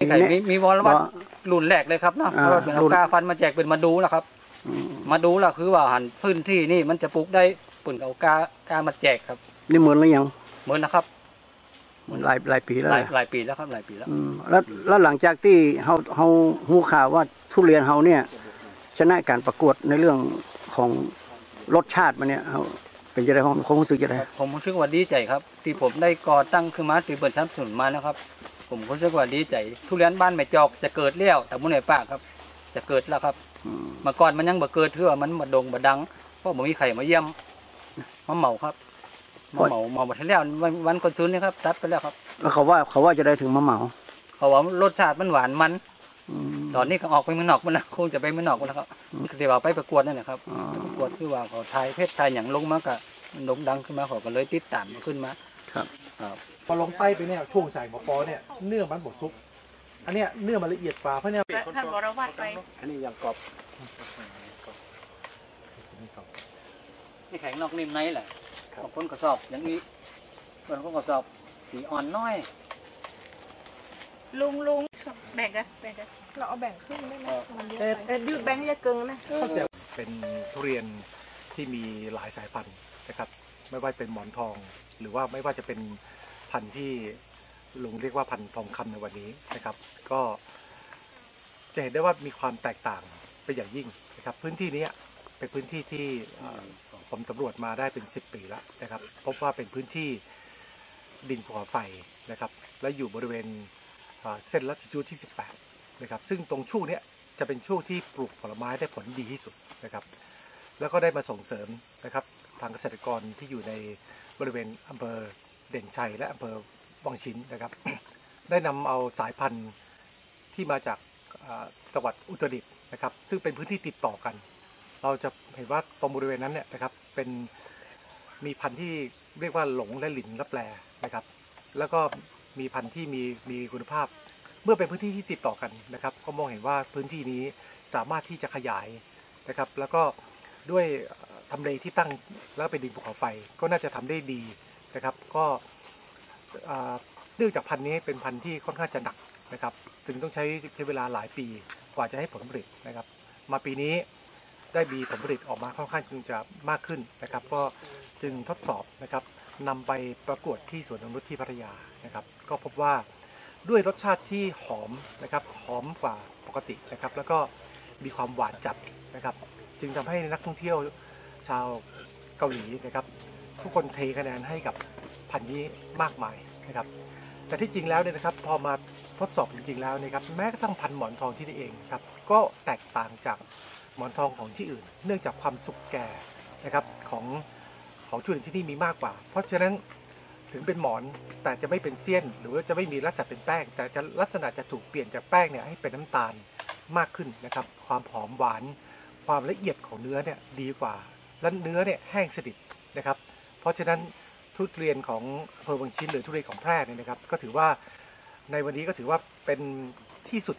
มีไข่มีมีวอลวัดรุ่นแรกเลยครับเนาะอ่าเพราะว่าเป็นเอารุ่นกาฟันมาแจกเป็นมาดูนะครับ มาดูล่ะคือว่าหันพื้นที่นี่มันจะปลูกได้ปุ่นเอากากามาแจกครับ นี่เหมือนหรือยังเหมือนนะครับหลายหลายปีแล้วหลายนะหลายปีแล้วครับหลายปีแล้วอืมแล้วแล้วหลังจากที่เฮาเฮาหูข่าวว่าทุเรียนเฮาเนี่ย ชนะการประกวดในเรื่องของรสชาติมันเนี่ยเฮาเป็นจะได้ความความรู้สึกจะได้ผมรู้สึกว่าดีใจครับ ที่ผมได้ก่อตั้งขึ้นมาที่เปิดชั้นสุนมานะครับ ผมรู้สึกว่าดีใจ ทุเรียนบ้านแม่จอกจะเกิดเลี้ยวแต่มุ่นไหนป้าครับ จะเกิดแล้วครับเมื่อก่อนมันยังบ่เกิดเพื่อมันบ่ดงบ่ดังเพราะบ่มีใครมาเยี่ยมมาเหมาครับมาเหมาเหมาหมดแล้ววันวันคนซื้อนี่ครับ ตัดไปแล้วครับแล้วเขาว่าเขาว่าจะได้ถึงมะเหมา เขาว่ารสชาติมันหวานมันตอนนี้ก็ออกไปเมืองนอกมันนะคงจะไปเมืองนอกมันแล้วครับที่ว่าไปประกวดนั่นแหละครับอ๋อประกวดคือว่าเขาทายเพศทายอย่างลงมากะมันโด่งดังขึ้นมาเขาก็เลยติดตามขึ้นมา ครับ ครับพอลงใต้ไปเนี่ยช่วงใส่หมอปอเนี่ยเนื้อมันบดซุก อันเนี้ยเนื้อมันละเอียดกว่าเพราะเนี่ยท่านวรวัตรไปอันนี้ยังกรอบนี่แข็งนอกนิ่มในแหละบางคนก็สอบอย่างนี้บางคนก็สอบสีอ่อนน้อย ลุงลุงแบ่งกันแบ่งกันเราเอาแบ่งครึ่งได้ไหมมันเยอะเออไปเออยืดแบ่งจะเกิงนะเป็นทุเรียนที่มีหลายสายพันธุ์นะครับ ไม่ว่าเป็นหมอนทอง หรือว่าไม่ว่าจะเป็นพันธุ์ที่ลุงเรียกว่าพันธุ์ทองคำในวันนี้นะครับ ก็จะเห็นได้ว่ามีความแตกต่างไปอย่างยิ่งนะครับ พื้นที่นี้เป็นพื้นที่ที่ผมสำรวจมาได้เป็น 10 ปีแล้วนะครับ พบว่าเป็นพื้นที่ดินภูเขาไฟนะครับ และอยู่บริเวณเส้นลัติจูดที่ 18 นะครับ ซึ่งตรงช่วงนี้จะเป็นช่วงที่ปลูกผลไม้ได้ผลดีที่สุดนะครับ แล้วก็ได้มาส่งเสริมนะครับ ทางเกษตรกรที่อยู่ในบริเวณอำเภอเด่นชัยและอำเภอวังชินนะครับ ได้นำเอาสายพันธุ์ที่มาจากจังหวัดอุตรดิตถ์นะครับ ซึ่งเป็นพื้นที่ติดต่อกัน เราจะเห็นว่าตรงบริเวณนั้นเนี่ยนะครับเป็นมีพันธุ์ที่เรียกว่าหลงและหลินรับแปลนะครับ แล้วก็มีพันธุ์ที่มีมีคุณภาพ เมื่อเป็นพื้นที่ที่ติดต่อกันนะครับ ก็มองเห็นว่าพื้นที่นี้สามารถที่จะขยายนะครับ แล้วก็ด้วย ทำเลที่ตั้งแล้วเป็นดินภูเขาไฟก็น่าจะทำได้ดีนะครับ ก็เนื่องจากพันธุ์นี้เป็นพันธุ์ที่ค่อนข้างจะหนักนะครับ ถึงต้องใช้ใช้เวลาหลายปีกว่าจะให้ผลผลิตนะครับ มาปีนี้ได้มีผลผลิตออกมาค่อนข้างจึงจะมากขึ้นนะครับ ก็จึงทดสอบนะครับนำไปประกวดที่สวนนงนุษย์ที่พัทยานะครับ ก็พบว่าด้วยรสชาติที่หอมนะครับหอมกว่าปกตินะครับ แล้วก็มีความหวานจัดนะครับ จึงทำให้นักท่องเที่ยว ชาวเกาหลีนะครับ ทุกคนเทคะแนนให้กับพันธุ์นี้มากมายนะครับ แต่ที่จริงแล้วเนี่ยนะครับพอมาทดสอบจริง ๆ แล้วนะครับแม้กระทั่งพันธุ์หมอนทองที่นี่เองครับก็แตกต่างจากหมอนทองของที่อื่น เนื่องจากความสุกแก่นะครับของของทุเรียนที่นี่มีมากกว่า เพราะฉะนั้นถึงเป็นหมอนแต่จะไม่เป็นเสี้ยน หรือว่าจะไม่มีลักษณะเป็นแป้ง แต่จะลักษณะจะถูกเปลี่ยนจากแป้งเนี่ยให้เป็นน้ำตาลมากขึ้นนะครับ ความหอมหวาน ความละเอียดของเนื้อเนี่ยดีกว่า และเนื้อเนี่ยแห้งสนิทนะครับ เพราะฉะนั้นทุเรียนของอำเภอบางชิ้นหรือทุเรียนของแพร่เนี่ยนะครับ ก็ถือว่าในวันนี้ก็ถือว่าเป็นที่สุด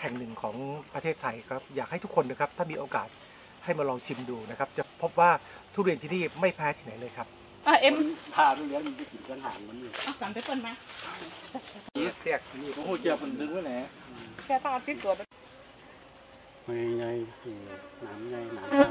แห่งหนึ่งของประเทศไทยครับ อยากให้ทุกคนนะครับ ถ้ามีโอกาสให้มาลองชิมดูนะครับ จะพบว่าทุเรียนที่นี่ไม่แพ้ที่ไหนเลยครับอะเอ็มพาทุเรียนมันไปกินกันห่างมันอยู่เอาสั่งไปเปิ้ลมานี่เสียกนี่โอ้โหเจ้ามันดึงไว้แหละแค่ต้องเอาติดตัวไปไม่ไงหนามไงหนามเศร้า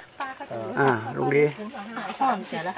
อ่าลุงดีหอนเสียแล้ว